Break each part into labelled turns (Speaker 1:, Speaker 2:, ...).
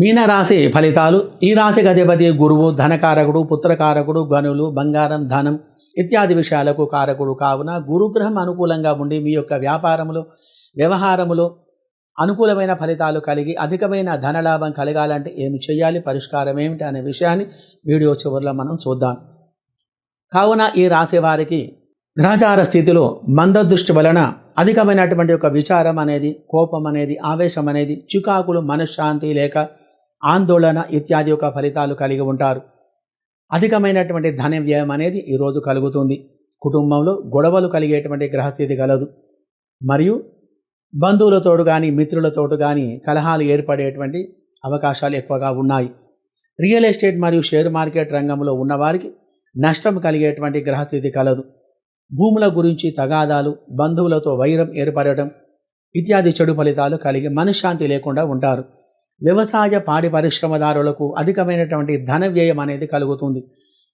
Speaker 1: మీనరాశి ఫలితాలు. ఈ రాశి గజపతి గురువు ధనకారకుడు పుత్రకారకుడు గనులు బంగారం ధనం ఇత్యాది విషయాలకు కారకుడు కావున గురుగ్రహం అనుకూలంగా ఉండి మీ యొక్క వ్యాపారములో వ్యవహారములో అనుకూలమైన ఫలితాలు కలిగి అధికమైన ధనలాభం కలగాలంటే ఏమి చేయాలి పరిష్కారం ఏమిటి? అనే విషయాన్ని వీడియో చివరిలో మనం చూద్దాం. కావున ఈ రాశి వారికి గ్రహచార స్థితిలో మందదృష్టి వలన అధికమైనటువంటి ఒక విచారం అనేది కోపం అనేది ఆవేశం అనేది చికాకులు మనశ్శాంతి లేక ఆందోళన ఇత్యాది యొక్క ఫలితాలు కలిగి ఉంటారు. అధికమైనటువంటి ధన వ్యయం అనేది ఈరోజు కలుగుతుంది. కుటుంబంలో గొడవలు కలిగేటువంటి గ్రహస్థితి కలదు. మరియు బంధువులతోడు కానీ మిత్రులతోడు కానీ కలహాలు ఏర్పడేటువంటి అవకాశాలు ఎక్కువగా ఉన్నాయి. రియల్ ఎస్టేట్ మరియు షేర్ మార్కెట్ రంగంలో ఉన్నవారికి నష్టం కలిగేటువంటి గ్రహస్థితి కలదు. భూముల గురించి తగాదాలు బంధువులతో వైరం ఏర్పడటం ఇత్యాది చెడు ఫలితాలు కలిగి మనశ్శాంతి లేకుండా ఉంటారు. వ్యవసాయ పాడి పరిశ్రమదారులకు అధికమైనటువంటి ధన వ్యయం అనేది కలుగుతుంది.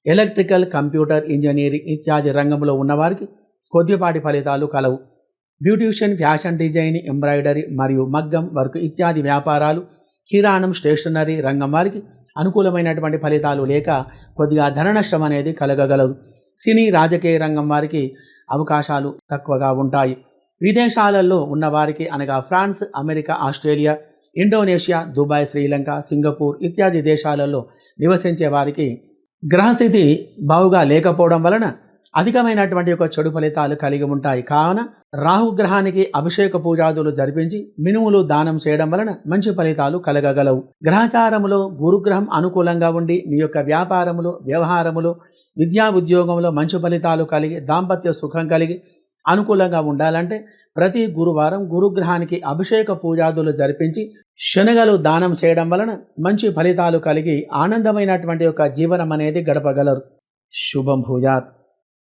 Speaker 1: ఎలక్ట్రికల్ కంప్యూటర్ ఇంజనీరింగ్ ఇత్యాది రంగంలో ఉన్నవారికి కొద్దిపాటి ఫలితాలు కలవు. బ్యూటిషియన్ ఫ్యాషన్ డిజైన్ ఎంబ్రాయిడరీ మరియు మగ్గం వర్క్ ఇత్యాది వ్యాపారాలు కిరాణం స్టేషనరీ రంగం వారికి అనుకూలమైనటువంటి ఫలితాలు లేక కొద్దిగా ధన నష్టం అనేది కలగగలదు. సినీ రాజకీయ రంగం వారికి అవకాశాలు తక్కువగా ఉంటాయి. విదేశాలలో ఉన్నవారికి అనగా France America Australia Indonesia Dubai Sri Lanka Singapore ఇత్యాది దేశాలలో నివసించే వారికి గ్రహస్థితి బావుగా లేకపోవడం వలన అధికమైనటువంటి యొక్క చెడు ఫలితాలు కలిగి ఉంటాయి. కావున రాహుగ్రహానికి అభిషేక పూజాదులు జరిపించి మినుములు దానం చేయడం వలన మంచి ఫలితాలు కలగగలవు. గ్రహచారములో గురుగ్రహం అనుకూలంగా ఉండి మీ యొక్క వ్యాపారములో వ్యవహారములో విద్యా ఉద్యోగంలో మంచి ఫలితాలు కలిగి దాంపత్య సుఖం కలిగి అనుకూలంగా ఉండాలంటే ప్రతి గురువారం గురుగ్రహానికి అభిషేక పూజాదులు జరిపించి శనగలు దానం చేయడం వలన మంచి ఫలితాలు కలిగి ఆనందమైనటువంటి యొక్క జీవనం అనేది గడపగలరు. శుభం భూజాత్